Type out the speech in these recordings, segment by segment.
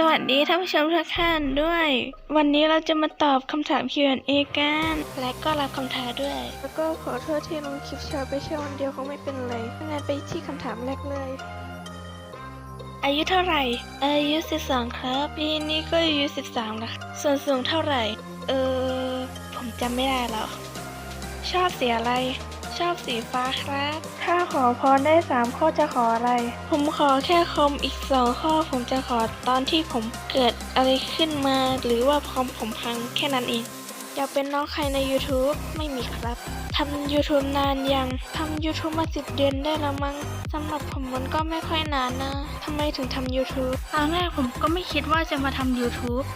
สวัสดีท่านผู้ชมทุกท่านด้วย วันนี้เราจะมาตอบคำถาม Q&A กัน และก็รับคำท้าด้วย แล้วก็ขอโทษที่ลงคลิปช้าไปแค่วันเดียวคงไม่เป็นไรงั้นไปที่คำถามแรกเลย อายุเท่าไหร่ อายุ 12 ครับ ปีนี้ก็อายุ 13แล้วค่ะส่วนสูงเท่าไหร่ เออ ผมจำไม่ได้แล้ว ชอบสีอะไร ชอบสีฟ้าครับ ถ้าขอพรได้สามข้อจะขออะไร ผมขอแค่คอมอีกสองข้อผมจะขอตอนที่ผมเกิดอะไรขึ้นมา หรือว่าคอมผมพังแค่นั้นเองอยากเป็นน้องใครใน YouTube ไม่มีครับทำ YouTube นานยังทำ YouTube มาสิบเดือนได้แล้วมั้งสำหรับผมมันก็ไม่ค่อยนานนะทำไมถึงทำ YouTube ตอนแรกผมก็ไม่คิดว่าจะมาทำ YouTube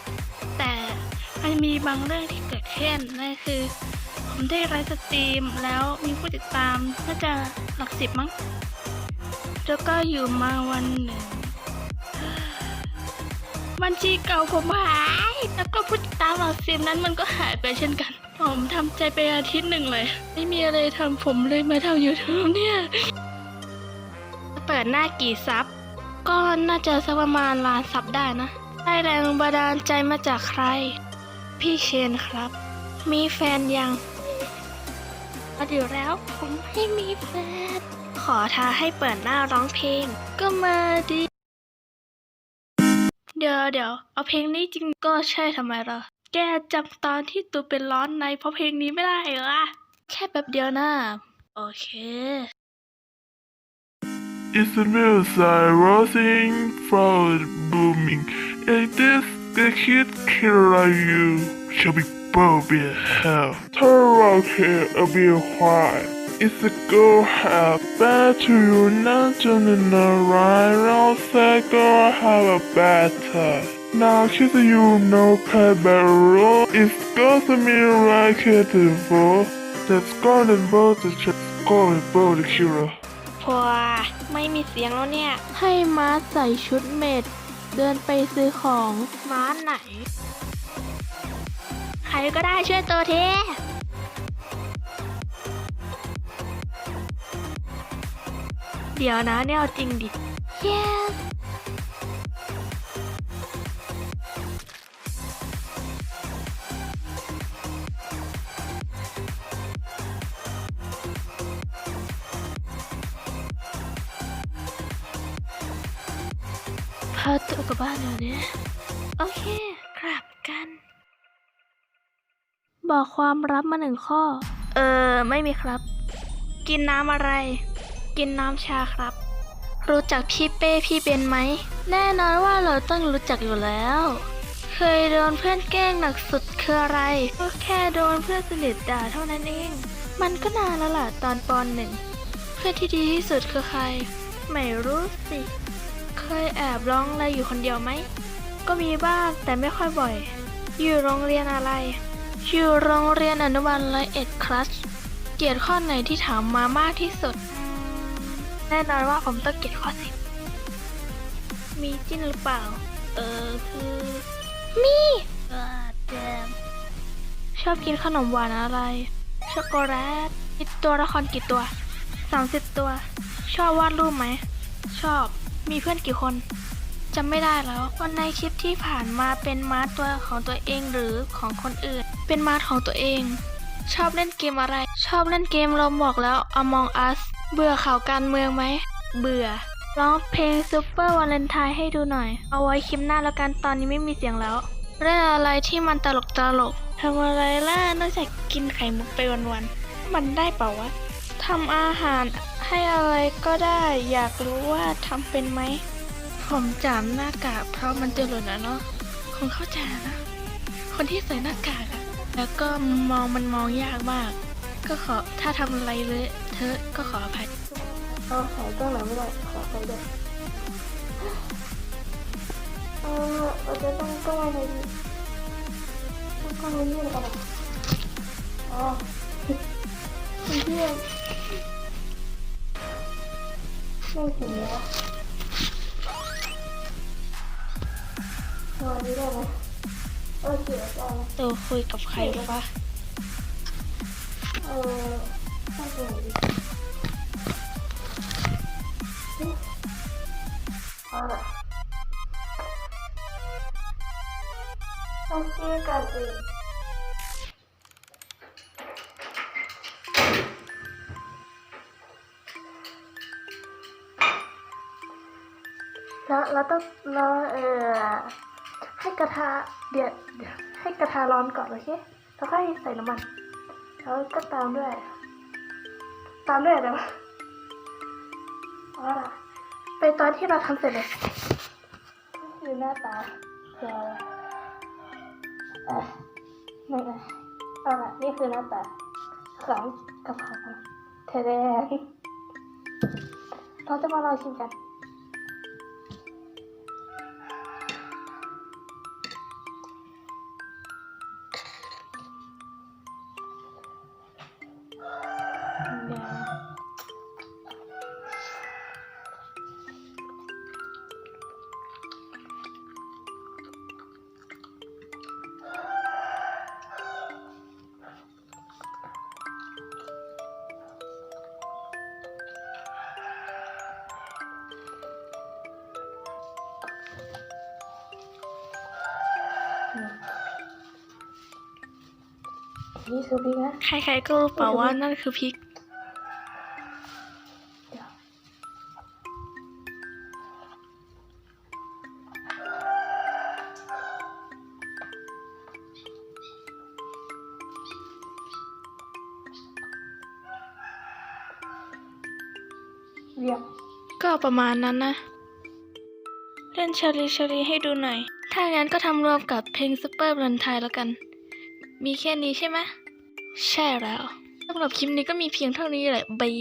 แต่มันมีบางเรื่องที่เกิดขึ้นนั่นคือ ได้ไลฟ์สตรีมแล้วมีผู้ติดตามน่าจะหลักสิบมั้งแล้วก็อยู่มาวันหนึ่ง บัญชีเก่าผมหาย แล้วก็ผู้ติดตามหลักสิบนั้นมันก็หายไปเช่นกัน ผมทำใจไปอาทิตย์หนึ่งเลย ไม่มีอะไรทำผมเลยมาทำ YouTube เนี่ยเปิดหน้ากี่ซับก็น่าจะสักประมาณล้านซับได้นะ ได้แรงบันดาลใจมาจากใคร พี่เชนครับ มีแฟนยัง ก็เดี๋แล้วผมไม่มีแฟนขอท้าให้เปิดหน้าร้องเพลง ก็มาดิเดี๋ยวเดี๋ยวเอาเพลงนี้จริงก็ใช่ทำไมล่ะ แกจำตอนที่ตูเป็นร้อนในเพราะเพลงนี้ไม่ได้เหรอแค่แบบเดียวนะโอเค It's a music rising, flower booming. And this the kid killer like you shall be bold be hell. Turn around here and be white. It's a girl have bad to you, not turning around. I'll say girl have a bad time. Now kiss you no pet barrel. It's got to me like it before. That's gonna both the check, going both the killer. พวไม่มีเสียงแล้วเนี่ย ให้ม้าใส่ชุดเมดเดินไปซื้อของม้าไหนใครก็ได้ช่วยตัวเทเดี๋ยวนะเนี่ยจริงดิ yes พาตัวกลับบ้า บอกความลับมาหนึ่งข้อ เออ ไม่มีครับ กินน้ำอะไร กินน้ำชาครับ รู้จักพี่เป้พี่เบนไหม แน่นอนว่าเราต้องรู้จักอยู่แล้ว เคยโดนเพื่อนแกล้งหนักสุดคืออะไร ก็แค่โดนเพื่อนสนิทด่าเท่านั้นเอง มันก็นานแล้วล่ะตอนปอนหนึ่ง เพื่อนที่ดีที่สุดคือใคร ไม่รู้สิ เคยแอบร้องอะไรอยู่คนเดียวไหม ก็มีบ้างแต่ไม่ค่อยบ่อย อยู่โรงเรียนอะไร อยู่โรงเรียนอนุบาลร้อยเอ็ดคลัสเกียรติข้อไหนที่ถามมามากที่สุด แน่นอนว่าผมต้องเกียรติข้อสิบมีจิ้นหรือเปล่า เออคือ มีเออแดมชอบกินขนมหวานอะไร ช็อกโกแลตมีตัวละครกี่ตัวสามสิบตัว ชอบวาดรูปไหม ชอบ มีเพื่อนกี่คน จำไม่ได้แล้ววันในคลิปที่ผ่านมาเป็นมาร์ตัวของตัวเองหรือของคนอื่น เป็นมาร์ของตัวเอง ชอบเล่นเกมอะไร ชอบเล่นเกมเราบอกแล้ว Among Us เบื่อข่าวการเมืองไหม เบื่อ ร้องเพลง Super Valentine ให้ดูหน่อย เอาไว้คลิปหน้าแล้วกันตอนนี้ไม่มีเสียงแล้ว เรื่องอะไรที่มันตลกตลกทำอะไรล่ะนอกจากกินไข่มุกไปวันๆ มันได้เปล่าวะทำอาหารให้อะไรก็ได้ อยากรู้ว่าทำเป็นไหม ผมจำหน้ากากเพราะมันจะหล่นอะเนาะคงเข้าใจนะ คนที่ใส่หน้ากากอะแล้วก็มองมันมองยากมาก ก็ขอถ้าทำอะไรเลยเธอก็ขออภัยเอาขอต้องหลังไม่ได้ขอไปด้วยเออเราจะต้องก้อนอะไรดีต้องก้อนอะไรนี่หรือเปล่าอ๋อเพื่อนไม่ถึงแล้ว นอนนี้ได้ไหมเออเสียใจตัวคุยกับใครหรือปะเออต้องไปไหนดีเอาละโอเคกันอื่นแล้วเราต้องรอเอ่อ ให้กระทะเดี๋ยวเดี๋ยวให้กระทะร้อนก่อนโอเคแล้วค่อยใส่น้ำมัน แล้วก็ตามด้วย ตามด้วยอะไรวะเอาล่ะไปตอนที่เราทำเสร็จเลยนี่คือหน้าตาคืออะไม่อะเอาละนี่คือหน้าตาของกระเพราเทเดงเราจะมาลองชิมกัน นี่คือพริกนะ ใครๆก็รู้เปล่าว่านั่นคือพริก เรียบก็ประมาณนั้นนะ เล่นชาลีชาลีให้ดูหน่อย ถ้างั้นก็ทำรวมกับเพลงซุปเปอร์บันทายแล้วกัน มีแค่นี้ใช่ไหมใช่แล้วสำหรับคลิปนี้ก็มีเพียงเท่านี้แหละบาย